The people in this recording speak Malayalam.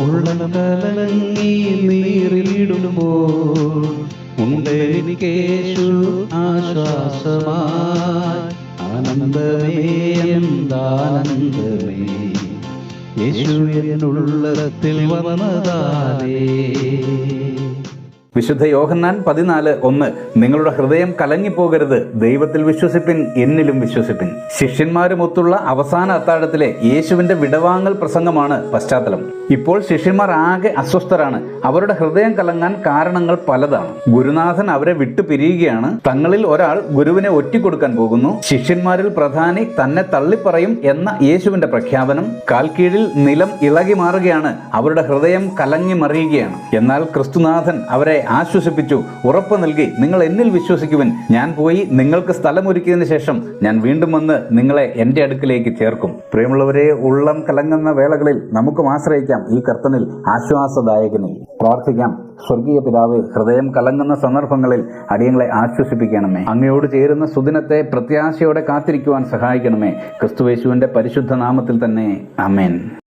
ഉള്ളം കലങ്ങി നീറിടുമ്പോൾ ഉണ്ടെനിക്കേശു ആശ്വാസമായി ആനന്ദമേ എന്താനന്ദമേ യേശു എന്നുള്ളത്തിൽ വന്നതാലേ വിശുദ്ധ യോഹന്നാൻ പതിനാല് ഒന്ന് നിങ്ങളുടെ ഹൃദയം കലങ്ങിപ്പോകരുത് ദൈവത്തിൽ വിശ്വസിപ്പിൻ എന്നിലും വിശ്വസിപ്പിൻ. ശിഷ്യന്മാരുമൊത്തുള്ള അവസാന അത്താഴത്തിലെ യേശുവിന്റെ വിടവാങ്ങൽ പ്രസംഗമാണ് പശ്ചാത്തലം. ഇപ്പോൾ ശിഷ്യന്മാർ ആകെ അസ്വസ്ഥരാണ്. അവരുടെ ഹൃദയം കലങ്ങാൻ കാരണങ്ങൾ പലതാണ്. ഗുരുനാഥൻ അവരെ വിട്ടു പിരിയുകയാണ്. തങ്ങളിൽ ഒരാൾ ഗുരുവിനെ ഒറ്റിക്കൊടുക്കാൻ പോകുന്നു. ശിഷ്യന്മാരിൽ പ്രധാനി തന്നെ തള്ളിപ്പറയും എന്ന യേശുവിന്റെ പ്രഖ്യാപനം കാൽക്കീഴിൽ നിലം ഇളകി മാറുകയാണ്. അവരുടെ ഹൃദയം കലങ്ങി മറിയുകയാണ്. എന്നാൽ ക്രിസ്തുനാഥൻ അവരെ ആശ്വസിപ്പിച്ചു. ഉറപ്പ് നൽകി നിങ്ങൾ എന്നിൽ വിശ്വസിക്കുവൻ. ഞാൻ പോയി നിങ്ങൾക്ക് സ്ഥലമൊരുക്കിയതിനു ശേഷം ഞാൻ വീണ്ടും വന്ന് നിങ്ങളെ എന്റെ അടുക്കിലേക്ക് ചേർക്കും. പ്രിയമുള്ളവരെ ഉള്ളം കലങ്ങുന്ന വേളകളിൽ നമുക്കും ആശ്രയിക്കാം ഈ കർത്തനിൽ ആശ്വാസദായകനിൽ. പ്രാർത്ഥിക്കാം. സ്വർഗീയ പിതാവ് ഹൃദയം കലങ്ങുന്ന സന്ദർഭങ്ങളിൽ അടിയങ്ങളെ ആശ്വസിപ്പിക്കണമേ. അങ്ങയോട് ചേരുന്ന സുദിനത്തെ പ്രത്യാശയോടെ കാത്തിരിക്കുവാൻ സഹായിക്കണമേ. ക്രിസ്തുവേശുവിന്റെ പരിശുദ്ധ നാമത്തിൽ തന്നെ. അമേൻ